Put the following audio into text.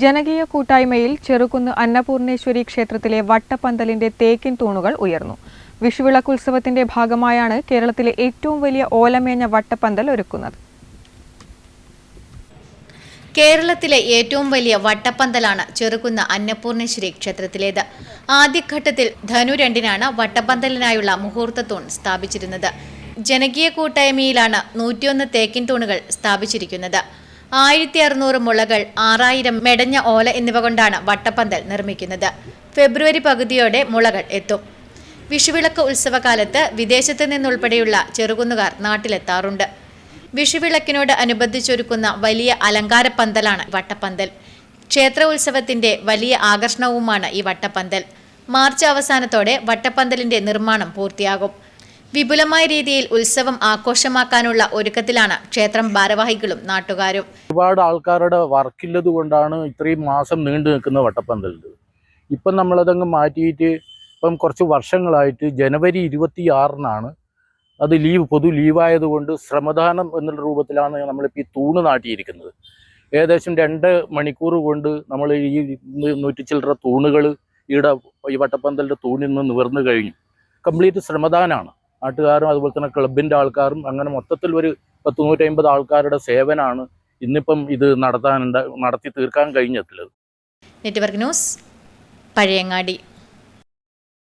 ജനകീയ കൂട്ടായ്മയിൽ ചെറുകുന്ന് അന്നപൂർണേശ്വരി ക്ഷേത്രത്തിലെ വട്ടപ്പന്തലിന്റെ തേക്കിൻ തൂണുകൾ ഉയർന്നു. വിഷുവിളക്കുത്സവത്തിന്റെ ഭാഗമായാണ് കേരളത്തിലെ ഏറ്റവും വലിയ ഓലമേഞ്ഞ വട്ടപ്പന്തൽ ഒരുക്കുന്നത്. കേരളത്തിലെ ഏറ്റവും വലിയ വട്ടപ്പന്തലാണ് ചെറുകുന്ന അന്നപൂർണേശ്വരി ക്ഷേത്രത്തിലേത്. ആദ്യഘട്ടത്തിൽ ധനു രണ്ടിനാണ് വട്ടപ്പന്തലിനായുള്ള മുഹൂർത്ത തൂൺ സ്ഥാപിച്ചിരുന്നത്. ജനകീയ കൂട്ടായ്മയിലാണ് നൂറ്റിയൊന്ന് തേക്കിൻ തൂണുകൾ സ്ഥാപിച്ചിരിക്കുന്നത്. ആയിരത്തി അറുന്നൂറ് മുളകൾ ആറായിരം മെടഞ്ഞ ഓല എന്നിവ കൊണ്ടാണ് വട്ടപ്പന്തൽ നിർമ്മിക്കുന്നത്. ഫെബ്രുവരി പകുതിയോടെ മുളകൾ എത്തും. വിഷുവിളക്ക് ഉത്സവകാലത്ത് വിദേശത്ത് നിന്നുൾപ്പെടെയുള്ള ചെറുകുന്നുകാർ നാട്ടിലെത്താറുണ്ട്. വിഷുവിളക്കിനോട് അനുബന്ധിച്ചൊരുക്കുന്ന വലിയ അലങ്കാര പന്തലാണ് വട്ടപ്പന്തൽ. ക്ഷേത്ര ഉത്സവത്തിന്റെ വലിയ ആകർഷണവുമാണ് ഈ വട്ടപ്പന്തൽ. മാർച്ച് അവസാനത്തോടെ വട്ടപ്പന്തലിന്റെ നിർമ്മാണം പൂർത്തിയാകും. വിപുലമായ രീതിയിൽ ഉത്സവം ആഘോഷമാക്കാനുള്ള ഒരുക്കത്തിലാണ് ക്ഷേത്രം ഭാരവാഹികളും നാട്ടുകാരും. ഒരുപാട് ആൾക്കാരുടെ വർക്കില്ലത് കൊണ്ടാണ് ഇത്രയും മാസം നീണ്ടു നിൽക്കുന്ന വട്ടപ്പന്തലിൽ ഇപ്പം നമ്മളതങ്ങ് മാറ്റിയിട്ട് ഇപ്പം കുറച്ച് വർഷങ്ങളായിട്ട് ജനുവരി ഇരുപത്തി ആറിനാണ് അത് ലീവ് പൊതു ലീവായതുകൊണ്ട് ശ്രമദാനം എന്നുള്ള രൂപത്തിലാണ് നമ്മളിപ്പോൾ ഈ തൂണ് നാട്ടിയിരിക്കുന്നത്. ഏകദേശം രണ്ട് മണിക്കൂർ കൊണ്ട് നമ്മൾ ഈ നൂറ്റി ചില്ലറ തൂണുകൾ ഈടെ ഈ വട്ടപ്പന്തലിന്റെ തൂണിൽ നിന്ന് നിവർന്നു കഴിഞ്ഞു. കംപ്ലീറ്റ് ശ്രമദാനമാണ് നാട്ടുകാരും അതുപോലെ തന്നെ ക്ലബിന്റെ ആൾക്കാരും അങ്ങനെ മൊത്തത്തിൽ ഒരു പത്ത് നൂറ്റമ്പത് ആൾക്കാരുടെ സേവനമാണ് ഇന്നിപ്പം ഇത് നടത്താനുണ്ട് നടത്തി തീർക്കാൻ കഴിഞ്ഞിട്ടുള്ളത്. Network news Pazhayangadi.